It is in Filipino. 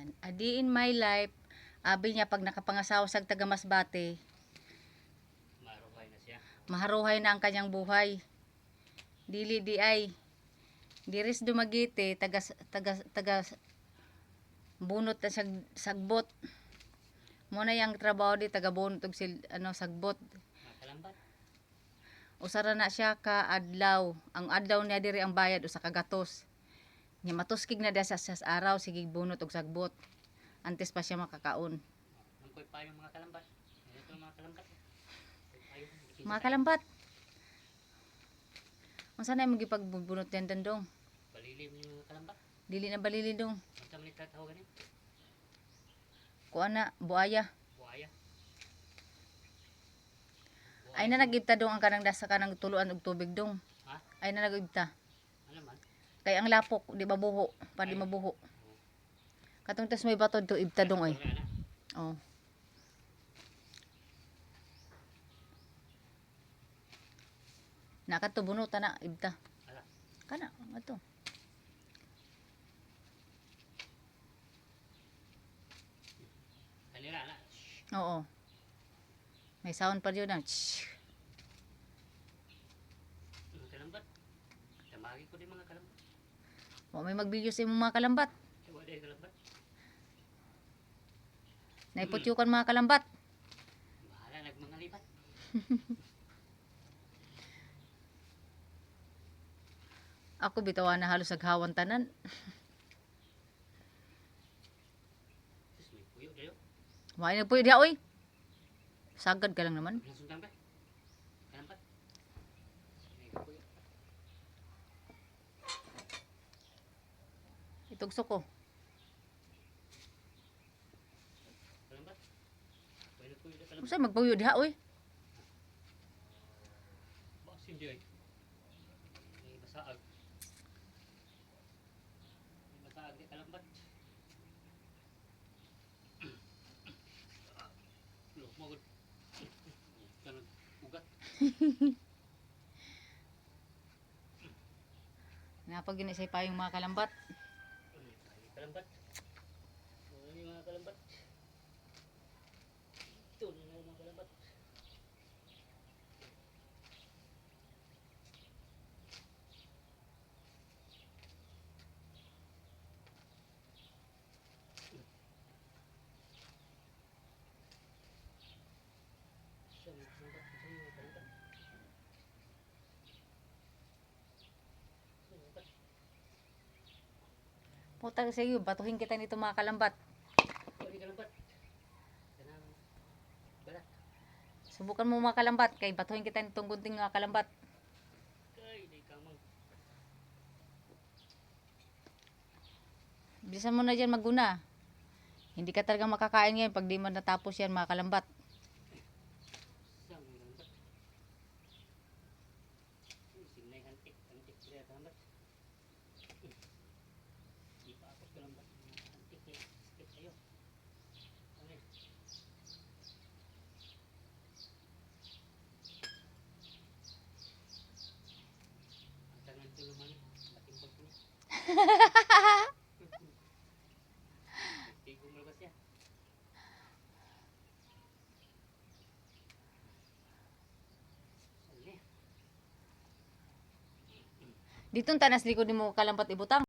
Yan. Adi in my life, abi niya pag nakapangasawa sa taga Masbate, Maruhay na siya. maharuhay na ang kanyang buhay. Dili di ay. Diris dumagiti, taga, taga, taga, bunot na sag, sagbot. Muna yung trabaho di, taga bunot og sil, ano, sagbot. Makalambat. Usara na siya ka adlaw. Ang adlaw niya diri ang bayad usa ka gatos. Nya matuskig na diya sa, sa araw sige bunot og sagbot. Antes pa siya makakaon. Nangkoy pa yung mga kalambat. Ito mga kalambat. Mga kalambat. Unsa na yung gipagbunot yan dandong? Balilim yung mga kalambat. Dili na balili dong. Ang sa manit tatawa ganin. Kuan na buaya. Buhaya. Ay na nagibta dong ang kanang dasa kanang tuluan og tubig dong. Ha? Ay na nagibta. Kay ang lapok di ba buho, pa di mabuho. Katong tas may bato to ibta dong ay. Oh. Nakato bunutan na ibta. Kana ato. Oo. May sound pa yun ang tsh. Mga kalambat. Tamagi ko din mga kalambat. Wa may magbigyo sa imong mga kalambat. Naiputyukan mga kalambat. Bahala nag mga libat. Ako bitawa na halos aghawan tanan. Sus, may puyo kayo. Wa na puyo diha oy. Sagad ka lang naman. Langsung tang ba? Kalambat. May puyo. Itugso ko. Usa magpuyo diha oy. Baksin di masaag. May masaag di kalambat. Loh, mo gud. Kanang ugat. Napag gini sa payong mga kalambat. Kalambat. Ano yung mga kalambat? Na yung mga kalambat. Saan yung kalambat? Kalambat? Saan yung kalambat? Puta sa iyo, batuhin kita nito mga kalambat. Subukan mo mga kalambat kay batuhin kita nitong gunting mga kalambat. Bilisan mo na dyan maguna. Hindi ka talaga makakain ngayon pag di mo natapos yan mga kalambat. Saan yung kalambat? Sinay hantik. Hantik sila kalambat. Di pa ako kalambat. Hantik eh. Skip tayo. Ano eh? Ang tangan ko naman eh. Laking pag ko. Hindi ko malabas yan. Saan eh? Dito tanas likod ni mo kalambat ibutang.